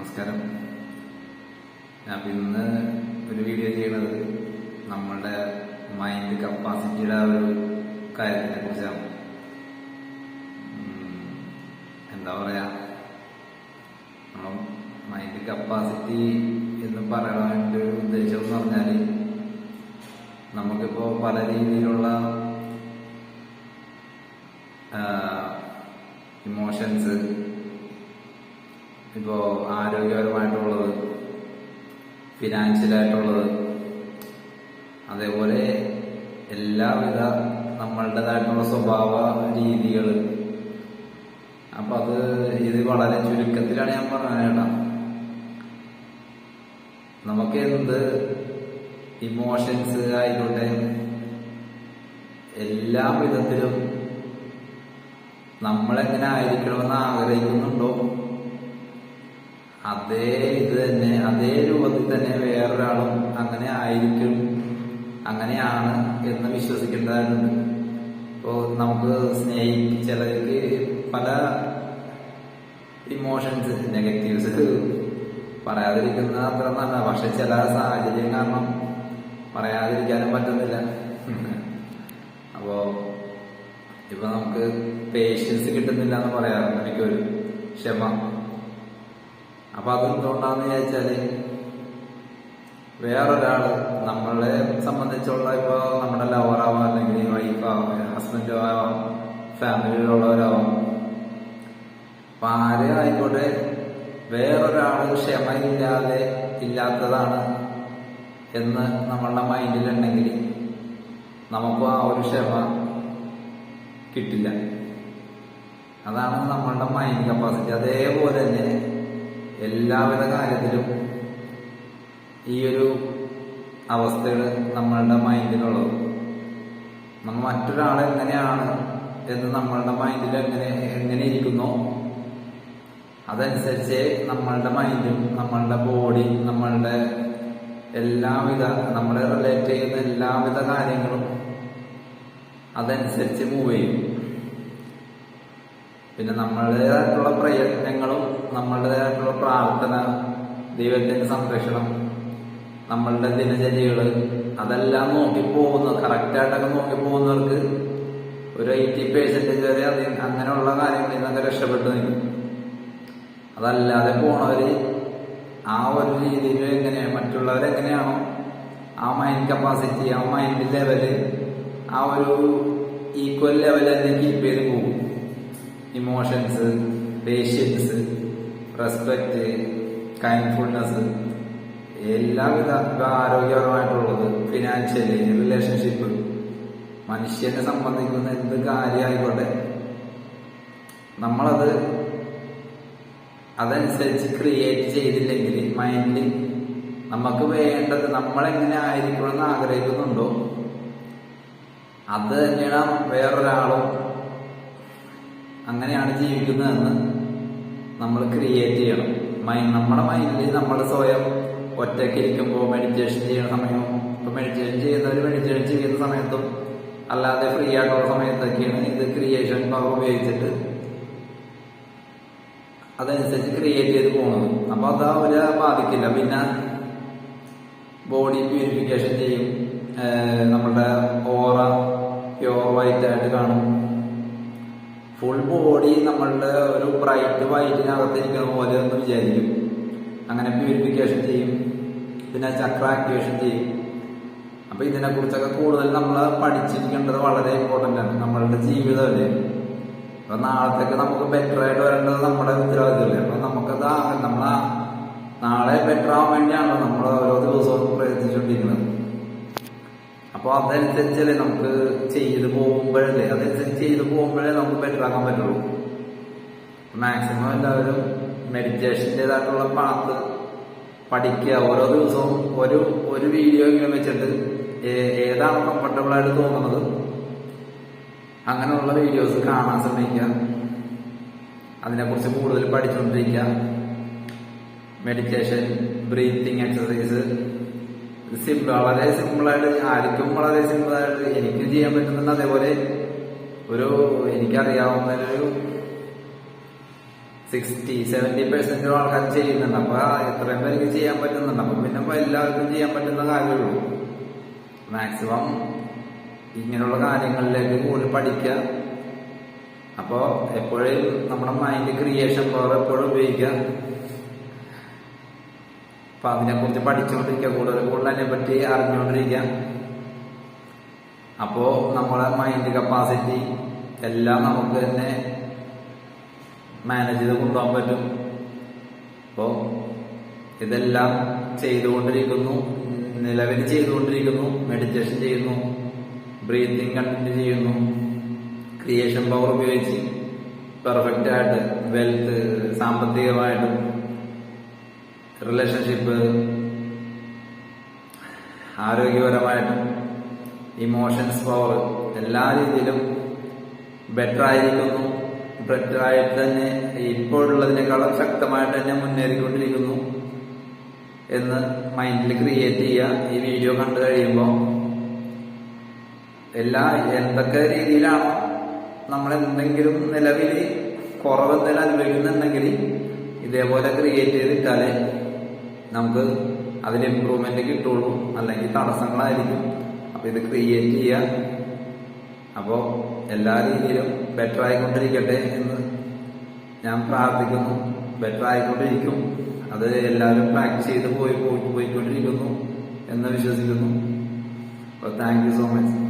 നമസ്കാരം. ഞാൻ ഇന്ന് ഒരു വീഡിയോ ചെയ്യുന്നത് നമ്മളുടെ മൈൻഡ് കപ്പാസിറ്റിയുടെ ആ ഒരു കാര്യത്തിനെ കുറിച്ചാണ്. എന്താ പറയാ? നമ്മൾ മൈൻഡ് കപ്പാസിറ്റി എന്ന് ഒരു ഉദ്ദേശം എന്ന് പറഞ്ഞാൽ നമുക്കിപ്പോ പല രീതിയിലുള്ള ഇമോഷൻസ് ഇപ്പോ ആരോഗ്യപരമായിട്ടുള്ളത് ഫിനാൻഷ്യലായിട്ടുള്ളത് അതേപോലെ എല്ലാവിധ നമ്മളുടേതായിട്ടുള്ള സ്വഭാവ രീതികൾ അപ്പൊ അത് ഇത് വളരെ ചുരുക്കത്തിലാണ് ഞാൻ പറഞ്ഞത് കേട്ടോ. നമുക്ക് എന്ത് ഇമോഷൻസ് ആയിക്കോട്ടെ എല്ലാ വിധത്തിലും നമ്മളെങ്ങനെ ആയിരിക്കണമെന്ന് ആഗ്രഹിക്കുന്നുണ്ടോ? അതേ ഇത് തന്നെ അതേ രൂപത്തിൽ തന്നെ വേറൊരാളും അങ്ങനെ ആയിരിക്കും അങ്ങനെയാണ് എന്ന് വിശ്വസിക്കേണ്ടതായിട്ടുണ്ട്. ഇപ്പോ നമുക്ക് സ്നേഹി ചിലർക്ക് പല ഇമോഷൻസ് നെഗറ്റീവ്സ് പറയാതിരിക്കുന്ന അത്ര നല്ല പക്ഷെ ചില സാഹചര്യം കാരണം പറയാതിരിക്കാനും പറ്റുന്നില്ല. അപ്പോ ഇപ്പൊ നമുക്ക് പേഷ്യൻസ് കിട്ടുന്നില്ല എന്ന് പറയാറുണ്ട് എനിക്കൊരു ക്ഷമ. അപ്പൊ അതെന്തുകൊണ്ടാന്ന് ചോദിച്ചാൽ വേറൊരാൾ നമ്മളെ സംബന്ധിച്ചുള്ള ഇപ്പൊ നമ്മുടെ ലവറാവാം അല്ലെങ്കിൽ വൈഫാവാം ഹസ്ബൻഡോ ആവാം ഫാമിലിയിലുള്ളവരാവാം അപ്പൊ ആരെ ആയിക്കോട്ടെ വേറൊരാൾ ക്ഷമയില്ലാതെ ഇല്ലാത്തതാണ് എന്ന് നമ്മളുടെ മൈൻഡിലുണ്ടെങ്കിൽ നമുക്ക് ആ ഒരു ക്ഷമ കിട്ടില്ല. അതാണ് നമ്മളുടെ മൈൻഡ് കപ്പാസിറ്റി അതേപോലെ തന്നെ എല്ലാവിധ കാര്യത്തിലും ഈ ഒരു അവസ്ഥകൾ നമ്മളുടെ മൈൻഡിലുള്ളത്. നമ്മൾ മറ്റൊരാൾ എങ്ങനെയാണ് എന്ന് നമ്മളുടെ മൈൻഡിൽ എങ്ങനെ എങ്ങനെ ഇരിക്കുന്നോ അതനുസരിച്ച് നമ്മളുടെ മൈൻഡും നമ്മളുടെ ബോഡി നമ്മളുടെ എല്ലാവിധ നമ്മളെ റിലേറ്റ് ചെയ്യുന്ന എല്ലാവിധ കാര്യങ്ങളും അതനുസരിച്ച് മൂവ് ചെയ്യും. പിന്നെ നമ്മളുടേതായിട്ടുള്ള പ്രയത്നങ്ങളും നമ്മളുടേതായിട്ടുള്ള പ്രാർത്ഥന ദൈവത്തിന്റെ സംരക്ഷണം നമ്മളുടെ ദിനചര്യകൾ അതെല്ലാം നോക്കി പോകുന്ന കറക്റ്റായിട്ടൊക്കെ നോക്കി പോകുന്നവർക്ക് ഒരു എയ്റ്റി പേഴ്സന്റേജ് വരെ അത് അങ്ങനെയുള്ള കാര്യങ്ങളിൽ നിന്നൊക്കെ രക്ഷപ്പെട്ടു നിൽക്കും അതല്ലാതെ പോണവര് ആ ഒരു രീതിയിൽ എങ്ങനെ മറ്റുള്ളവരെങ്ങനെയാണോ ആ മൈൻഡ് കപ്പാസിറ്റി ആ മൈൻഡ് ലെവൽ ആ ഒരു ഈക്വൽ ലെവൽ തന്നെ കീപ്പ് ചെയ്ത് പോകും. ഇമോഷൻസ് പേഷ്യൻസ് റെസ്പെക്റ്റ് കൈൻഡ്ഫുൾനെസ് എല്ലാവിധ ആരോഗ്യപരമായിട്ടുള്ളത് ഫിനാൻഷ്യലി റിലേഷൻഷിപ്പ് മനുഷ്യനെ സംബന്ധിക്കുന്ന എന്ത് കാര്യമായിക്കോട്ടെ. നമ്മളത് അതനുസരിച്ച് ക്രിയേറ്റ് ചെയ്തില്ലെങ്കിൽ മൈൻഡിൽ നമുക്ക് വേണ്ടത് നമ്മളെങ്ങനെ ആയിരിക്കണമെന്ന് ആഗ്രഹിക്കുന്നുണ്ടോ? അത് തന്നെയാണ് വേറൊരാളും അങ്ങനെയാണ് ജീവിക്കുന്നതെന്ന് നമ്മൾ ക്രിയേറ്റ് ചെയ്യണം. മൈൻഡ് നമ്മുടെ മൈൻഡിൽ നമ്മൾ സ്വയം ഒറ്റയ്ക്ക് ഇരിക്കുമ്പോൾ മെഡിറ്റേഷൻ ചെയ്യുന്ന സമയവും ഇപ്പം മെഡിറ്റേഷൻ ചെയ്യുന്നവർ മെഡിറ്റേഷൻ ചെയ്യുന്ന സമയത്തും അല്ലാതെ ഫ്രീ ആയിട്ടുള്ള സമയത്തൊക്കെയാണ് ഇത് ക്രിയേഷൻ പവർ ഉപയോഗിച്ചിട്ട് അതനുസരിച്ച് ക്രിയേറ്റ് ചെയ്ത് പോകുന്നത്. അപ്പോൾ അത് അവരെ ബാധിക്കില്ല. പിന്നെ ബോഡി പ്യൂരിഫിക്കേഷൻ ചെയ്യും. നമ്മുടെ ഓറ പ്യോർ വൈറ്റ് ആയിട്ട് കാണും. ഫുൾ ബോഡി നമ്മളുടെ ഒരു ബ്രൈറ്റ് വൈറ്റിനകത്തിരിക്കുന്ന പോലെ ഒന്ന് വിചാരിക്കും. അങ്ങനെ പ്യൂരിഫിക്കേഷൻ ചെയ്യും. പിന്നെ ചക്ര ആക്ടിവേഷൻ ചെയ്യും. അപ്പൊ ഇതിനെ കുറിച്ചൊക്കെ കൂടുതൽ നമ്മൾ പഠിച്ചിരിക്കേണ്ടത് വളരെ ഇമ്പോർട്ടന്റ് ആണ്. നമ്മളുടെ ജീവിതമല്ലേ അപ്പൊ നാളത്തേക്ക് നമുക്ക് ബെറ്റർ ആയിട്ട് വരേണ്ടത് നമ്മുടെ ഉത്തരവാദിത്തമല്ലേ? അപ്പൊ നമുക്കത് നമ്മളാ നാളെ ബെറ്റർ ആവാൻ വേണ്ടിയാണല്ലോ നമ്മൾ ഓരോ ദിവസവും പ്രയത്നിച്ചുകൊണ്ടിരിക്കുന്നത്. അപ്പോൾ അതനുസരിച്ചല്ലേ നമുക്ക് ചെയ്ത് പോകുമ്പോഴല്ലേ? അതനുസരിച്ച് ചെയ്ത് പോകുമ്പോഴേ നമുക്ക് ബെറ്റർ ആക്കാൻ പറ്റുള്ളൂ. മാക്സിമം എല്ലാവരും മെഡിറ്റേഷന്റെതായിട്ടുള്ള പാത്ത് പഠിക്കുക. ഓരോ ദിവസവും ഒരു ഒരു വീഡിയോ ഇങ്ങനെ വെച്ചിട്ട് ഏതാണ് കംഫർട്ടബിൾ ആയിട്ട് തോന്നുന്നത്? അങ്ങനെയുള്ള വീഡിയോസ് കാണാൻ ശ്രമിക്കുക. അതിനെക്കുറിച്ച് കൂടുതൽ പഠിച്ചുകൊണ്ടിരിക്കുക. മെഡിറ്റേഷൻ ബ്രീത്തിങ് എക്സസൈസ് സിമ്പിൾ വളരെ സിമ്പിളായിട്ട് ആർക്കും വളരെ സിമ്പിളായിട്ട് എനിക്കും ചെയ്യാൻ പറ്റുന്നുണ്ട്. അതേപോലെ ഒരു എനിക്കറിയാവുന്ന ഒരു സിക്സ്റ്റി സെവന്റി പെർസെന്റ് ആൾക്കാർ ചെയ്യുന്നുണ്ട്. അപ്പൊ എത്രയും പേർക്ക് ചെയ്യാൻ പറ്റുന്നുണ്ട്. അപ്പൊ പിന്നെ എല്ലാവർക്കും ചെയ്യാൻ പറ്റുന്ന കാര്യമുള്ളൂ. മാക്സിമം ഇങ്ങനെയുള്ള കാര്യങ്ങളിലേക്ക് കൂടുതൽ പഠിക്കുക. അപ്പോ എപ്പോഴും നമ്മുടെ മൈൻഡ് ക്രിയേഷൻ പവർ എപ്പോഴും ഉപയോഗിക്കുക. അപ്പൊ അതിനെ കുറിച്ച് പഠിച്ചുകൊണ്ടിരിക്കുക. കൂടുതൽ കൂടുതൽ അതിനെ പറ്റി അറിഞ്ഞുകൊണ്ടിരിക്കുക. അപ്പോ നമ്മളെ മൈൻഡ് കപ്പാസിറ്റി എല്ലാം നമുക്ക് തന്നെ മാനേജ് ചെയ്ത് കൊണ്ടുപോകാൻ പറ്റും. അപ്പോ ഇതെല്ലാം ചെയ്തുകൊണ്ടിരിക്കുന്നു. നിലവിൽ ചെയ്തുകൊണ്ടിരിക്കുന്നു. മെഡിറ്റേഷൻ ചെയ്യുന്നു. ബ്രീത്തിങ് കണ്ടിന്യൂ ചെയ്യുന്നു. ക്രിയേഷൻ പവർ ഉപയോഗിച്ച് പെർഫെക്റ്റ് ആയിട്ട് വെൽത്ത് സാമ്പത്തികമായിട്ടും റിലേഷൻഷിപ്പ് ആരോഗ്യപരമായിട്ടും ഇമോഷൻസ് പവർ എല്ലാ രീതിയിലും ബെറ്റർ ആയിരിക്കുന്നു. ബെറ്റർ ആയിട്ട് തന്നെ ഇപ്പോഴുള്ളതിനേക്കാളും ശക്തമായിട്ട് തന്നെ മുന്നേറിക്കൊണ്ടിരിക്കുന്നു എന്ന് മൈൻഡിൽ ക്രിയേറ്റ് ചെയ്യുക. ഈ വീഡിയോ കണ്ടു കഴിയുമ്പോൾ എല്ലാ എന്തൊക്കെ രീതിയിലാണോ നമ്മൾ എന്തെങ്കിലും നിലവിൽ കുറവെന്തെങ്കിലും അനുഭവിക്കുന്നുണ്ടെങ്കിൽ ഇതേപോലെ ക്രിയേറ്റ് ചെയ്തിട്ടാലേ നമുക്ക് അതിൽ ഇമ്പ്രൂവ്മെന്റ് കിട്ടുള്ളൂ. അല്ലെങ്കിൽ തടസ്സങ്ങളായിരിക്കും. അപ്പൊ ഇത് ക്രിയേറ്റ് ചെയ്യുക. അപ്പോ എല്ലാ രീതിയിലും ബെറ്റർ ആയിക്കൊണ്ടിരിക്കട്ടെ എന്ന് ഞാൻ പ്രാർത്ഥിക്കുന്നു. ബെറ്റർ ആയിക്കൊണ്ടിരിക്കും. അത് എല്ലാവരും പ്രാക്ടീസ് ചെയ്ത് പോയി പോയി പോയിക്കൊണ്ടിരിക്കുന്നു എന്ന് വിശ്വസിക്കുന്നു. അപ്പോൾ താങ്ക് യു സോ മച്ച്